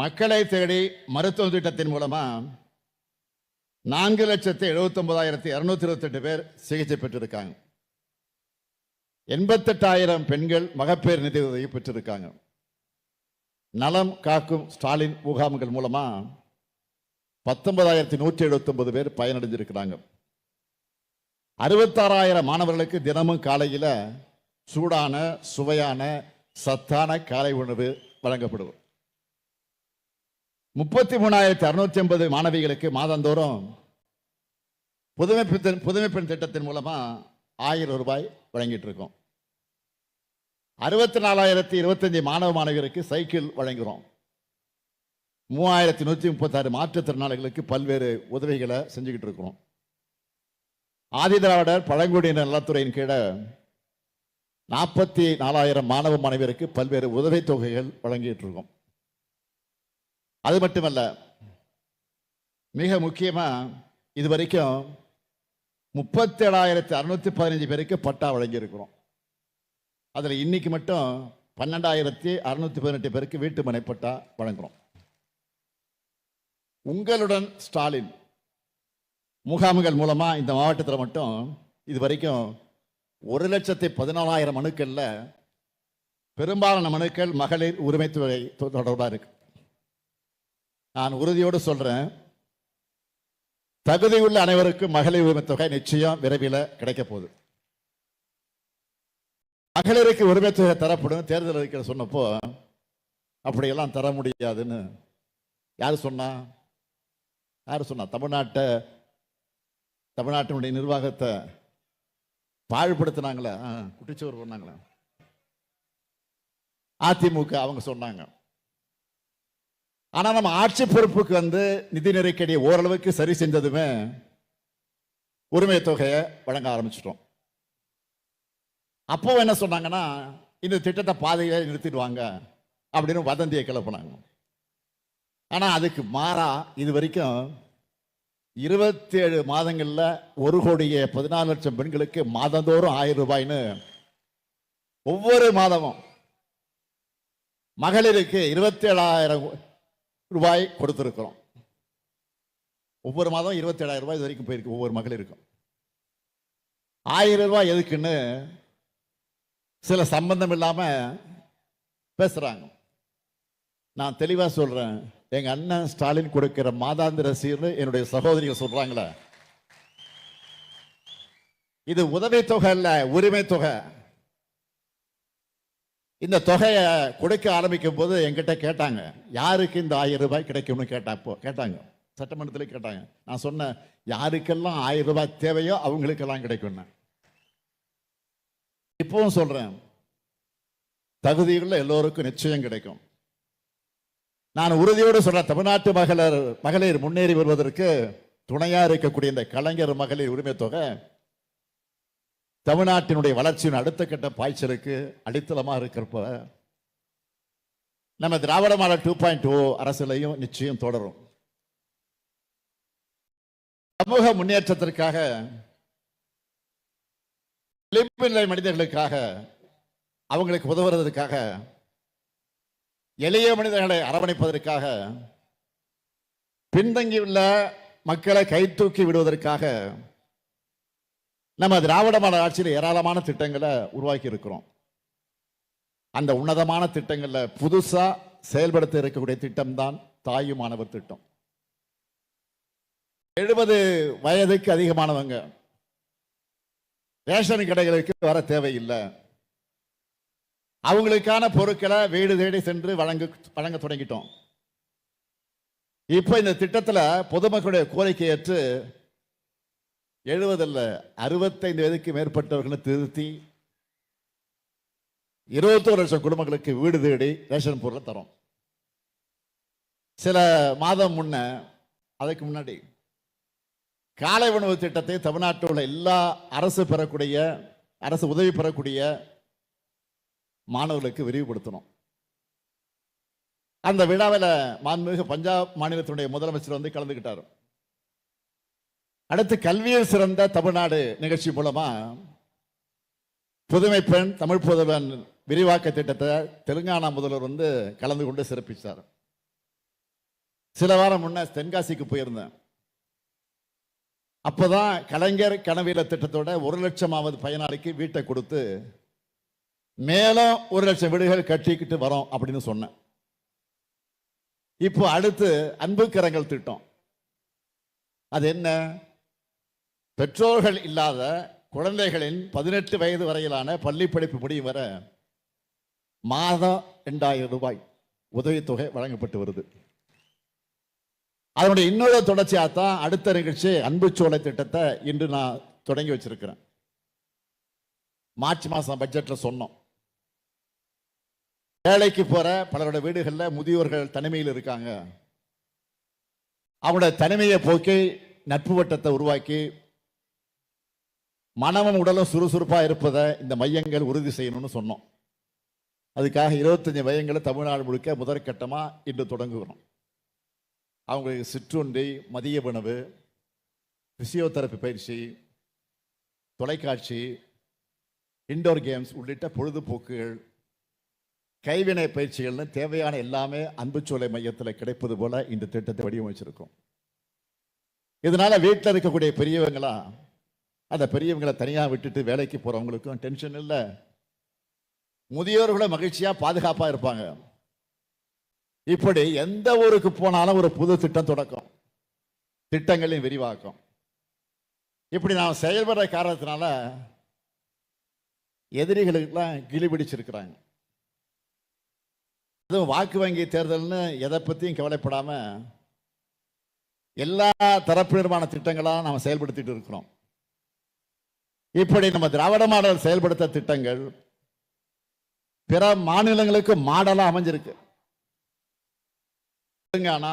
மக்களை தேடி மருத்துவ திட்டத்தின் மூலமா நான்கு லட்சத்தி எழுபத்தி ஒன்பதாயிரத்தி இருநூத்தி இருபத்தெட்டு பேர் சிகிச்சை பெற்றிருக்காங்க. எண்பத்தெட்டாயிரம் பெண்கள் மகப்பேறு நிதி உதவி பெற்றிருக்காங்க. நலம் காக்கும் ஸ்டாலின் முகாம்கள் மூலமா பத்தொன்பதாயிரத்தி நூற்றி எழுபத்தி ஒன்பது பேர் பயனடைஞ்சிருக்கிறாங்க. அறுபத்தாறாயிரம் மாணவர்களுக்கு தினமும் காலையில் சூடான சுவையான சத்தான காலை உணவு வழங்கப்படும் முப்பத்தி மூணாயிரத்தி அறுநூத்தி ஐம்பது மாணவிகளுக்கு மாதந்தோறும் புதுமை பெண் புதுமை பெண் திட்டத்தின் மூலமா ஆயிரம் ரூபாய் வழங்கிட்டு இருக்கோம் அறுபத்தி நாலாயிரத்தி இருபத்தஞ்சு மாணவ மாணவியருக்கு சைக்கிள் வழங்குகிறோம் மூவாயிரத்தி நூற்றி முப்பத்தாறு மாற்றுத்திறனாளிகளுக்கு பல்வேறு உதவிகளை செஞ்சுக்கிட்டு இருக்கிறோம் ஆதிதிராவிடர் பழங்குடியினர் நலத்துறையின் கீழே நாற்பத்தி நாலாயிரம் மாணவ மாணவியருக்கு பல்வேறு உதவித் தொகைகள் வழங்கிட்டு இருக்கோம் அது மட்டுமல்ல மிக முக்கியமாக இது வரைக்கும் முப்பத்தேழாயிரத்தி அறுநூத்தி பதினஞ்சு பேருக்கு பட்டா வழங்கியிருக்கிறோம். அதில் இன்னைக்கு மட்டும் பன்னெண்டாயிரத்தி அறுநூத்தி பதினெட்டு பேருக்கு வீட்டு மனை பட்டா வழங்குறோம். உங்களுடன் ஸ்டாலின் முகாம்கள் மூலமாக இந்த மாவட்டத்தில் மட்டும் இது வரைக்கும் ஒரு லட்சத்தி பதினாலாயிரம் மனுக்களில் பெரும்பாலான மனுக்கள் மகளிர் உரிமைத்துறை தொடர்பாக இருக்குது நான் உறுதியோடு சொல்றேன். தகுதியுள்ள அனைவருக்கும் மகளிர் உரிமை தொகை நிச்சயம் விரைவில் கிடைக்க போகுது. மகளிருக்கு உரிமை தொகை தரப்படும். தேர்தல் அறிக்கை சொன்னப்போ அப்படியெல்லாம் தர முடியாதுன்னு யார் சொன்னா? யார் சொன்னா? தமிழ்நாட்டை தமிழ்நாட்டினுடைய நிர்வாகத்தை பாழ்படுத்தினாங்களே? ஆ, பண்ணாங்களே அதிமுக அவங்க சொன்னாங்க. ஆனால் நம்ம ஆட்சி பொறுப்புக்கு வந்து நிதி நெருக்கடியை ஓரளவுக்கு சரி செஞ்சதுமே உரிமை தொகையை வழங்க ஆரம்பிச்சிட்டோம். அப்போ என்ன சொன்னாங்கன்னா இந்த திட்டத்தை பாதையில நிறுத்திடுவாங்க அப்படின்னு வதந்தியை கிளப்புனாங்க ஆனால் அதுக்கு மாறா இது வரைக்கும் இருபத்தி ஏழு ஒரு கோடியே பதினாலு லட்சம் பெண்களுக்கு மாதந்தோறும் ஆயிரம் ரூபாய்னு ஒவ்வொரு மாதமும் மகளிருக்கு இருபத்தி ஏழாயிரம் ரூபாய் கொடுத்துருக்குறோம். ஒவ்வொரு மாதம் இருபத்தேழாயிரம் ரூபாய் இது வரைக்கும் போயிருக்கு ஒவ்வொரு மகளிருக்கும். ஆயிரம் ரூபாய் எதுக்குன்னு சில சம்பந்தம் இல்லாமல் பேசுகிறாங்க நான் தெளிவாக சொல்கிறேன் எங்கள் அண்ணன் ஸ்டாலின் கொடுக்கிற மாதாந்திர சீர்னு என்னுடைய சகோதரிகள் சொல்கிறாங்களே இது உதவி தொகை இல்லை உரிமை தொகை இந்த தொகையை கொடுக்க ஆரம்பிக்கும் போது என்கிட்ட கேட்டாங்க யாருக்கு இந்த ஆயிரம் ரூபாய் கிடைக்கும்னு கேட்டா இப்போ கேட்டாங்க. சட்டமன்றத்தில் கேட்டாங்க. நான் சொன்னேன் யாருக்கெல்லாம் ஆயிரம் ரூபாய் தேவையோ அவங்களுக்கெல்லாம் கிடைக்கும்னு. இப்பவும் சொல்றேன் தகுதியுள்ள எல்லோருக்கும் நிச்சயம் கிடைக்கும். நான் உறுதியோடு சொல்றேன் தமிழ்நாட்டு மகளிர் மகளிர் முன்னேறி வருவதற்கு துணையா இருக்கக்கூடிய இந்த கலைஞர் மகளிர் உரிமை தொகை தமிழ்நாட்டினுடைய வளர்ச்சியின் அடுத்த கட்ட பாய்ச்சலுக்கு அடித்தளமா இருக்கிறப்ப நம்ம Dravida model two point o அரசியலையும் நிச்சயம் தொடரும். சமூக முன்னேற்றத்திற்காக விளிம்பு நிலை மனிதர்களுக்காக அவங்களுக்கு உதவுறதுக்காக எளிய மனிதர்களை அரவணைப்பதற்காக பின்தங்கியுள்ள மக்களை கைத்தூக்கி விடுவதற்காக நம்ம திராவிட மாடல் ஆட்சியில் ஏராளமான திட்டங்களை உருவாக்கி இருக்கிறோம். அந்த உன்னதமான திட்டங்களில் புதுசாக செயல்படுத்த இருக்கக்கூடிய திட்டம் தான் தாயு மாணவர் திட்டம். எழுபது வயதுக்கு அதிகமானவங்க ரேஷன் கடைகளுக்கு வர தேவையில்லை. அவங்களுக்கான பொருட்களை வீடு தேடி சென்று வழங்க வழங்க தொடங்கிட்டோம். இப்போ இந்த திட்டத்தில் பொதுமக்களுடைய கோரிக்கை எழுபதல்ல எழுபதில் அறுபத்தைந்து வயதுக்கு மேற்பட்டவர்களை திருத்தி இருபத்தோரு லட்சம் குடும்பங்களுக்கு வீடு தேடி ரேஷன் பொருளை தரோம். சில மாதம் முன்ன அதுக்கு முன்னாடி காலை உணவு திட்டத்தை தமிழ்நாட்டில் உள்ள எல்லா அரசு பெறக்கூடிய அரசு உதவி பெறக்கூடிய மாணவர்களுக்கு விரிவுபடுத்தணும். அந்த விழாவில் மாண்புமிகு பஞ்சாப் மாநிலத்தினுடைய முதலமைச்சர் வந்து கலந்துக்கிட்டார் அடுத்து கல்வியில் சிறந்த தமிழ்நாடு நிகழ்ச்சி மூலமா புதுமை பெண் தமிழ் புதுவன் விரிவாக்க திட்டத்தை தெலுங்கானா முதல்வர் வந்து கலந்து கொண்டு சிறப்பித்தார் சில வாரம் முன்ன தென்காசிக்கு போயிருந்தேன். அப்போதான் கலைஞர் கனவில திட்டத்தோட ஒரு லட்சமாவது பயனாளிக்கு வீட்டை கொடுத்து மேலும் ஒரு லட்சம் வீடுகள் கட்டிக்கிட்டு வரோம் அப்படின்னு சொன்னேன். இப்போ அடுத்து அன்பு கரங்கள் திட்டம். அது என்ன? பெற்றோர்கள் இல்லாத குழந்தைகளின் பதினெட்டு வயது வரையிலான பள்ளி படிப்பு முடியும் வர மாதம் ரெண்டாயிரம் ரூபாய் உதவித்தொகை வழங்கப்பட்டு வருது. அதனுடைய இன்னொரு தொடர்ச்சியாக தான் அடுத்த நிகழ்ச்சி அன்பு சோலை திட்டத்தை இன்று நான் தொடங்கி வச்சிருக்கிறேன். மார்ச் மாதம் பட்ஜெட்டில் சொன்னோம். வேலைக்கு போகிற பலரோட வீடுகளில் முதியோர்கள் தனிமையில் இருக்காங்க. அவங்களோட தனிமையை போக்கி நட்பு வட்டத்தை உருவாக்கி மனமும் உடலும் சுறுசுறுப்பாக இருப்பதை இந்த மையங்கள் உறுதி செய்யணும்னு சொன்னோம். அதுக்காக இருபத்தஞ்சி மையங்களை தமிழ்நாடு முழுக்க முதற்கட்டமாக இன்று தொடங்குகிறோம். அவங்களுக்கு சிற்றுண்டி மதிய உணவு பிசியோதெரப்பி பயிற்சி தொலைக்காட்சி இண்டோர் கேம்ஸ் உள்ளிட்ட பொழுதுபோக்குகள் கைவினை பயிற்சிகள்னு தேவையான எல்லாமே அன்புச்சோலை மையத்தில் கிடைப்பது போல இந்த திட்டத்தை வடிவமைச்சிருக்கோம். இதனால் வீட்டில் இருக்கக்கூடிய பெரியவங்களாம் அந்த பெரியவங்களை தனியாக விட்டுட்டு வேலைக்கு போகிறவங்களுக்கும் டென்ஷன் இல்லை. முதியோர்களும் மகிழ்ச்சியாக பாதுகாப்பாக இருப்பாங்க. இப்படி எந்த ஊருக்கு போனாலும் ஒரு புது திட்டம் தொடக்கம். திட்டங்களின் விரிவாக்கம். இப்படி நாம் செயல்படுற காரணத்தினால எதிரிகளுக்கெல்லாம் கிளிபிடிச்சிருக்கிறாங்க அதுவும் வாக்கு வங்கி தேர்தல்னு எதை பற்றியும் கவலைப்படாமல் எல்லா தரப்பினருமான திட்டங்களாக நாம் செயல்படுத்திட்டு இருக்கிறோம். இப்படி நம்ம திராவிட மாடல் செயல்படுத்த திட்டங்கள் பிற மாநிலங்களுக்கு மாடலாக அமைஞ்சிருக்கு. தெலுங்கானா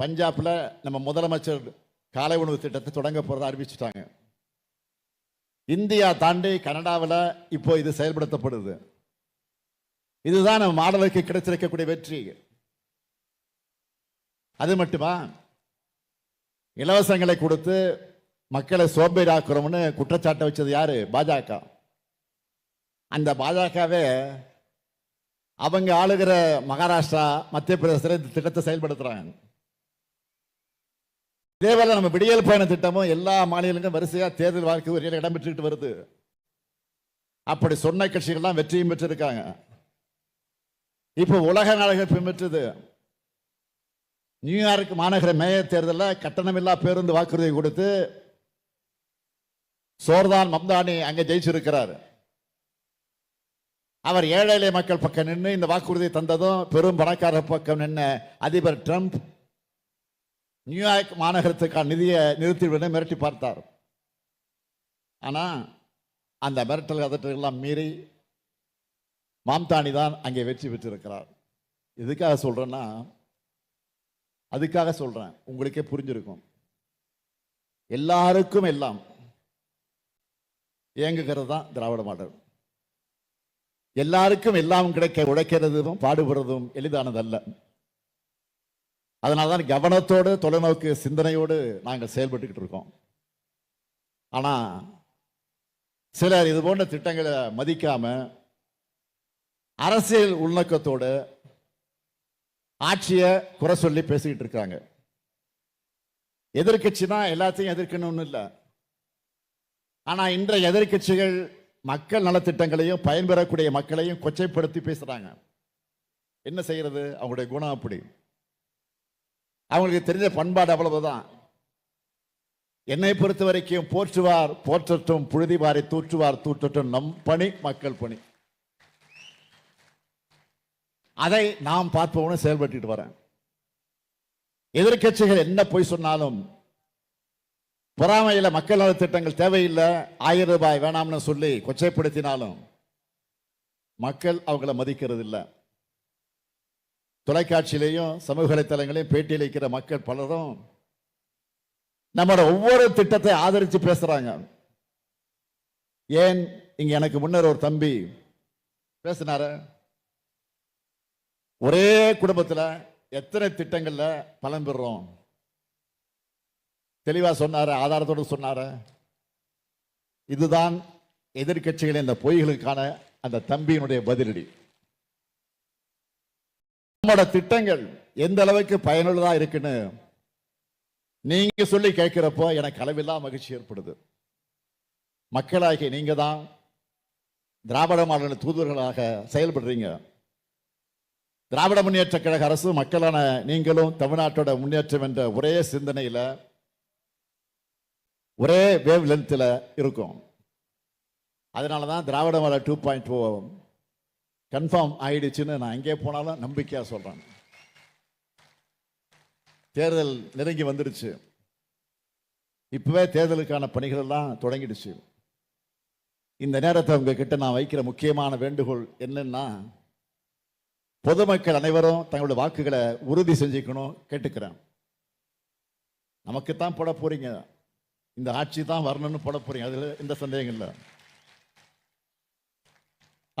பஞ்சாப்ல நம்ம முதலமைச்சர் காலை உணவு திட்டத்தை தொடங்க போறதா அறிவிச்சிட்டாங்க. இந்தியா தாண்டி கனடாவில் இப்போ இது செயல்படுத்தப்படுது. இதுதான் நம்ம மாடலுக்கு கிடைச்சிருக்கக்கூடிய வெற்றி. அது மட்டுமா? இலவசங்களை கொடுத்து மக்களை சோம்பேறாக்குறோம்னு குற்றச்சாட்டை வச்சது யாரு? பாஜக. அந்த பாஜகவே அவங்க ஆளுகிற மகாராஷ்டிரா மத்திய பிரதேசத்தில் இந்த திட்டத்தை செயல்படுத்துறாங்க. இதேவேளை நம்ம விடியல் பயண திட்டமும் எல்லா மாநிலங்களும் வரிசையாக தேர்தல் வாழ்க்கை ஒரு இடம் பெற்றுக்கிட்டு வருது. அப்படி சொன்ன கட்சிகள்லாம் வெற்றியும் பெற்றிருக்காங்க. இப்போ உலக நாடுகள் பின்பற்றுது. நியூயார்க் மாநகர மேயர் தேர்தலில் கட்டணமில்லா பேருந்து வாக்குறுதியை கொடுத்து சோர்தான் மம்தானி அங்க ஜெயிச்சிருக்கிறார். அவர் ஏழை எளிய மக்கள் பக்கம் நின்று இந்த வாக்குறுதி தந்ததும் பெரும் பணக்கார பக்கம் நின்று அதிபர் ட்ரம்ப் நியூயார்க் மாநகரத்துக்கான நிதியை நிறுத்திவிட மிரட்டி பார்த்தார். ஆனால் அந்த மிரட்டல் அதற்றெல்லாம் மீறி மாம்தானி தான் அங்கே வெற்றி பெற்றிருக்கிறார். எதுக்காக சொல்கிறேன்னா அதுக்காக சொல்கிறேன் உங்களுக்கே புரிஞ்சிருக்கும். எல்லாருக்கும் எல்லாம் இயங்குகிறது தான் திராவிட மாடல். எல்லாருக்கும் எல்லாம் கிடைக்க உழைக்கிறதும் பாடுபடுறதும் எளிதானதல்ல. அதனால தான் கவனத்தோடு தொலைநோக்கு சிந்தனையோடு நாங்கள் செயல்பட்டுக்கிட்டு இருக்கோம். ஆனால் சிலர் இது போன்ற திட்டங்களை மதிக்காம அரசியல் உள்நோக்கத்தோடு ஆட்சியை குறை சொல்லி பேசிக்கிட்டு இருக்காங்க. எதிர்க்கட்சினா எல்லாத்தையும் எதிர்க்கணும்னு இல்லை. ஆனால் இன்றைய எதிர்க்கட்சிகள் மக்கள் நலத்திட்டங்களையும் பயன்பெறக்கூடிய மக்களையும் கொச்சைப்படுத்தி பேசுகிறாங்க என்ன செய்கிறது அவங்களுடைய குணம் அப்படி. அவங்களுக்கு தெரிஞ்ச பண்பாடு அவ்வளவுதான். என்னை பொறுத்த வரைக்கும் போற்றுவார் போற்றட்டும் புழுதிவாரை தூற்றுவார் தூற்றட்டும் நம் பணி மக்கள் பணி. அதை நாம் பார்ப்போம்னு செயல்பட்டு வரேன். எதிர்க்கட்சிகள் என்ன பொய் சொன்னாலும் பொறாமையில் மக்கள் நலத்திட்டங்கள் தேவையில்லை. ஆயிரம் ரூபாய் வேணாம்னு சொல்லி கொச்சைப்படுத்தினாலும் மக்கள் அவங்கள மதிக்கிறது இல்லை தொலைக்காட்சியிலையும் சமூக வலைத்தளங்களையும் பேட்டியளிக்கிற மக்கள் பலரும் நம்மளோட ஒவ்வொரு திட்டத்தை ஆதரித்து பேசுகிறாங்க ஏன் இங்கே எனக்கு முன்னர் ஒரு தம்பி பேசினார? ஒரே குடும்பத்தில் எத்தனை திட்டங்களில் பலன் பெறுறோம்? தெளிவா சொன்னார்? ஆதாரத்தோடு சொன்னார்? இதுதான் எதிர்க்கட்சிகளின் இந்த பொய்களுக்கான அந்த தம்பியினுடைய பதிலடி. நம்மளோட திட்டங்கள் எந்த அளவுக்கு பயனுள்ளதா இருக்குன்னு நீங்க சொல்லி கேட்கிறப்போ எனக்கு அளவில்லா மகிழ்ச்சி ஏற்படுது. மக்களாகிய நீங்க தான் திராவிட மாநில தூதுவர்களாக செயல்படுறீங்க. திராவிட முன்னேற்ற கழக அரசு மக்களான நீங்களும் தமிழ்நாட்டோட முன்னேற்றம் என்ற ஒரே சிந்தனையில் ஒரே வேவ் லென்த்தில் இருக்கும். அதனால தான் திராவிட மலை டூ பாயிண்ட் ஓ கன்ஃபார்ம் ஆயிடுச்சுன்னு நான் எங்கே போனாலும் நம்பிக்கையாக சொல்கிறேன் தேர்தல் நெருங்கி வந்துடுச்சு. இப்போவே தேர்தலுக்கான பணிகள் எல்லாம் தொடங்கிடுச்சு. இந்த நேரத்தை உங்ககிட்ட நான் வைக்கிற முக்கியமான வேண்டுகோள் என்னன்னா பொதுமக்கள் அனைவரும் தங்களுடைய வாக்குகளை உறுதி செஞ்சுக்கணும் கேட்டுக்கிறேன். நமக்குத்தான் போட போறீங்க. இந்த ஆட்சி தான் வரணும்னு போட போறீங்க. அதில் எந்த சந்தேகம் இல்லை.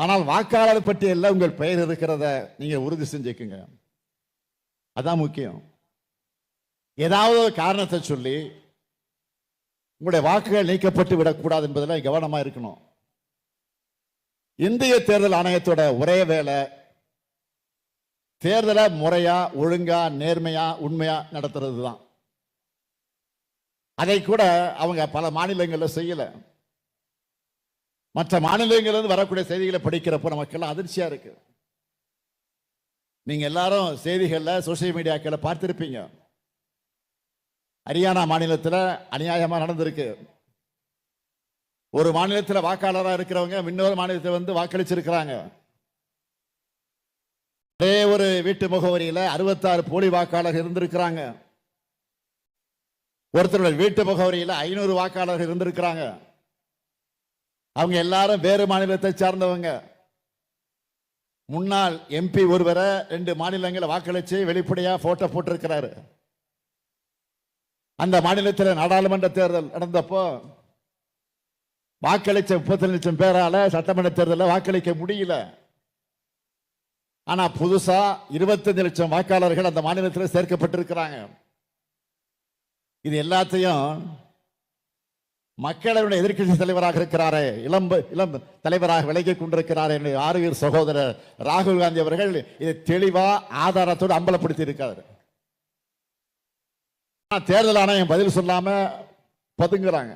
ஆனால் வாக்காளர் பட்டியலில் உங்கள் பெயர் இருக்கிறத நீங்கள் உறுதி செஞ்சுக்குங்க. அதான் முக்கியம். ஏதாவது ஒரு காரணத்தை சொல்லி உங்களுடைய வாக்குகள் நீக்கப்பட்டு விடக்கூடாது என்பதில் கவனமாக இருக்கணும். இந்திய தேர்தல் ஆணையத்தோட ஒரே வேலை தேர்தலை முறையாக ஒழுங்காக நேர்மையாக உண்மையாக நடத்துறது தான் அதை கூட அவங்க பல மாநிலங்களில் செய்யலை. மற்ற மாநிலங்களிலிருந்து வரக்கூடிய செய்திகளை படிக்கிறப்போ நமக்கெல்லாம் அதிர்ச்சியாக இருக்கு. நீங்கள் எல்லாரும் செய்திகளில் சோசியல் மீடியாக்களை பார்த்துருப்பீங்க. ஹரியானா மாநிலத்தில் அநியாயமாக நடந்திருக்கு. ஒரு மாநிலத்தில் வாக்காளராக இருக்கிறவங்க இன்னொரு மாநிலத்தில் வந்து வாக்களிச்சிருக்கிறாங்க. ஒரே ஒரு வீட்டு முகவரியில் அறுபத்தாறு போலி வாக்காளர் இருந்திருக்கிறாங்க. ஒருத்தருடைய வீட்டு முகவரியில் ஐநூறு வாக்காளர்கள் இருந்திருக்கிறாங்க. அவங்க எல்லாரும் வேறு மாநிலத்தை சார்ந்தவங்க. முன்னாள் எம்பி ஒருவரை ரெண்டு மாநிலங்களை வாக்களிச்சு வெளிப்படையாக போட்டோ போட்டிருக்கிறாரு. அந்த மாநிலத்தில் நாடாளுமன்ற தேர்தல் நடந்தப்போ வாக்களிச்ச முப்பத்தி லட்சம் பேரால சட்டமன்ற தேர்தலில் வாக்களிக்க முடியல. ஆனால் புதுசாக இருபத்தஞ்சு லட்சம் வாக்காளர்கள் அந்த மாநிலத்தில் சேர்க்கப்பட்டிருக்கிறாங்க. இது எல்லாத்தையும் மக்களவையுடைய எதிர்க்கட்சி தலைவராக இருக்கிறாரே இளம் இளம் தலைவராக விலகி கொண்டிருக்கிறார் என்று ஆறுவீர் சகோதரர் ராகுல் காந்தி அவர்கள் இதை தெளிவா ஆதாரத்தோடு அம்பலப்படுத்தி இருக்காரு தேர்தல் ஆணையம் பதில் சொல்லாம பதுங்குறாங்க.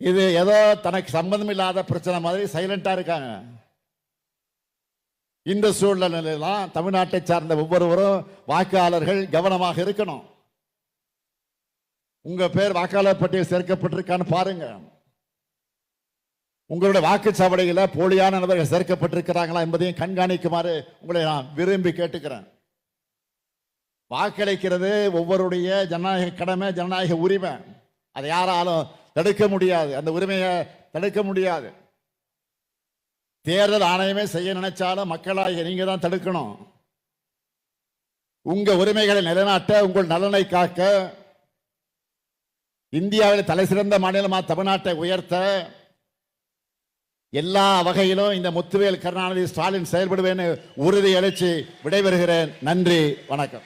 இது ஏதோ தனக்கு சம்பந்தம் இல்லாத பிரச்சனை மாதிரி சைலண்டா இருக்காங்க. இந்த சூழ்நிலையெல்லாம் தமிழ்நாட்டை சார்ந்த ஒவ்வொருவரும் வாக்காளர்கள் கவனமாக இருக்கணும். உங்க பேர் வாக்காளர் பட்டியல் சேர்க்கப்பட்டிருக்கான்னு பாருங்க. உங்களுடைய வாக்குச்சாவடியில் போலியான நபர்கள் சேர்க்கப்பட்டிருக்கிறாங்களா என்பதையும் கண்காணிக்குமாறு உங்களை நான் விரும்பி கேட்டுக்கிறேன். வாக்களிக்கிறது ஒவ்வொருடைய ஜனநாயக கடமை ஜனநாயக உரிமை. அதை யாராலும் தடுக்க முடியாது. அந்த உரிமையை தடுக்க முடியாது. தேர்தல் ஆணையமே செய்ய நினைச்சாலும் மக்களாகிய நீங்க தான் தடுக்கணும். உங்க உரிமைகளை நிலைநாட்ட உங்கள் நலனை காக்க இந்தியாவில் தலை சிறந்த தமிழ்நாட்டை உயர்த்த எல்லா வகையிலும் இந்த முத்துவேல் கருணாநிதி ஸ்டாலின் செயல்படுவேன்னு உறுதி அளித்து விடைபெறுகிறேன். நன்றி வணக்கம்.